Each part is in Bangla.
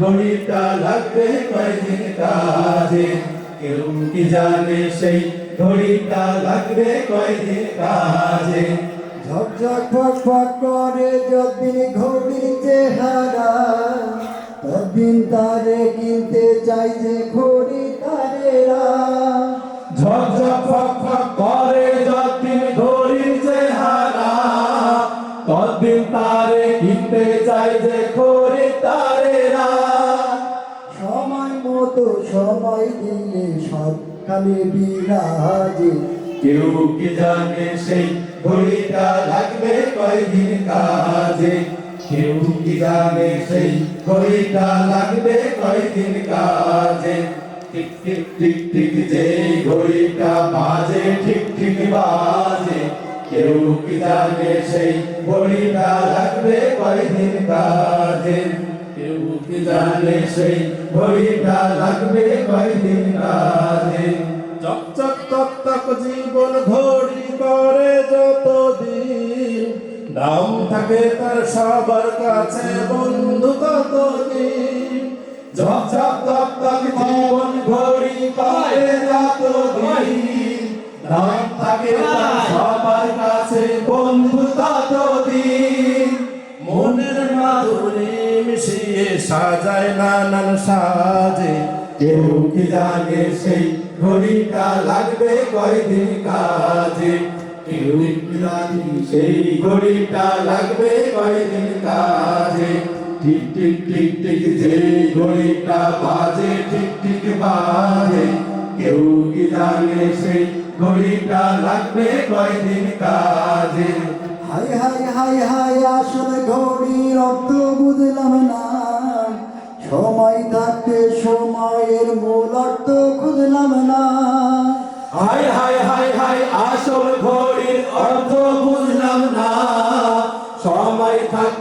ঘড়িটা লাগবে কয়দিন কাজে। কেউ কি জানে সেই ঘড়িটা লাগবে কয়দিন কাজে? ঝকঝক ফক ফক করে যতদিন ঘড়ির চেহারা ততদিন তারে কিনতে চাই যে ঘড়ি তারেরা ঝকঝক ফক ফক মতো সময় দিলে সব কালে বিরাজে। কেউ কি জানে সেই ঘড়িটা লাগবে কয়দিন কাজে? কেউ কি জানে সেই ঘড়িটা লাগবে কয়দিন কাজে? টিক টিক টিক যে ঘড়িটা বাজে ঠিক ঠিক বাজে। কেউ কি জানে সেই ঘড়িটা লাগবে কয়দিন কাজে? কি জানে সেই ঘড়িটা লাগবে কয়দিন কাজে। চক চক, তক তক জীবন ঘড়ি করে যতদিন। দাম থাকে তার সবার কাছে বন্ধু ততদিন। ঝক ঝক তক তক জীবন ঘড়ি করে যতদিন। দাম থাকে তার সবার কাছে বন্ধু সাজায় নানান সাজে কেউ কি জানে সেই ঘড়িটা লাগবে কয়দিন কাজে। কেউ কি জানে সেই ঘড়িটা লাগবে কয়দিন কাজে। ঠিক ঠিক ঠিক ঠিক যে ঘড়িটা বাজে ঠিক ঠিক বাজে। কেউ কি জানে সেই ঘড়িটা লাগবে কয়দিন কাজে। হাই হাই হাই হাই আসলে ঘড়ির রক্ত বুঝলাম না।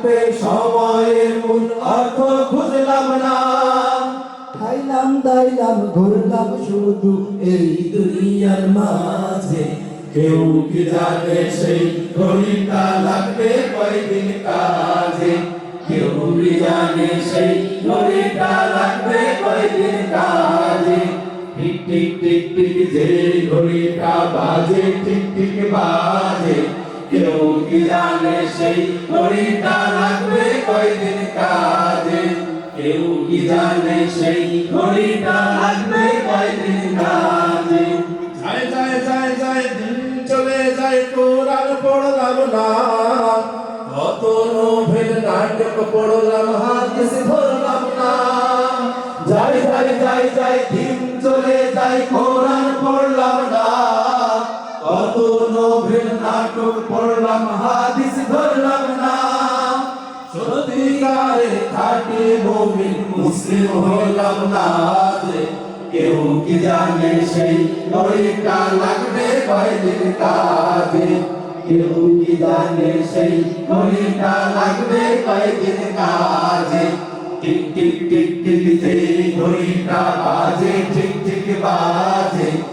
থাকতে সময়ের মূল অর্থ বুঝলাম না। খাইলাম দাইলাম ঘুরলাম শুধু এই দুনিয়ার মাঝে। কেউ কি জানে সেই ঘড়িটা লাগবে কয়দিন কাজে? কেউ কি জানে সেই ঘড়িটা লাগবে কয়দিন কাজে? ঠিক ঠিক ঠিক ঠিক যে ঘড়িটা বাজে ঠিক ঠিক বাজে। কেউ কি জানে সেই ঘড়িটা লাগবে কয়দিন কাজে? কেউ কি জানে সেই ঘড়িটা লাগবে কয়দিন কাজে? যায় যায় যায় যায় দিন চলে যায় কোরআন পড়লাম না। কত নোভেল নাটক পড়লাম হাদিস ধরলাম না। যায় যায় যায় যায় দিন চলে যায় কোরআন পড়লাম নাটক পড়লাম, হাদিস কেউ কি জানে সেই ঘড়িটা লাগবে কয়দিন কাজে। কেউ কি জানে সেই ঘড়িটা লাগবে কয়দিন কাজে। টিক টিক টিক টিক ঘড়িটা বাজে ঠিক ঠিক বাজে।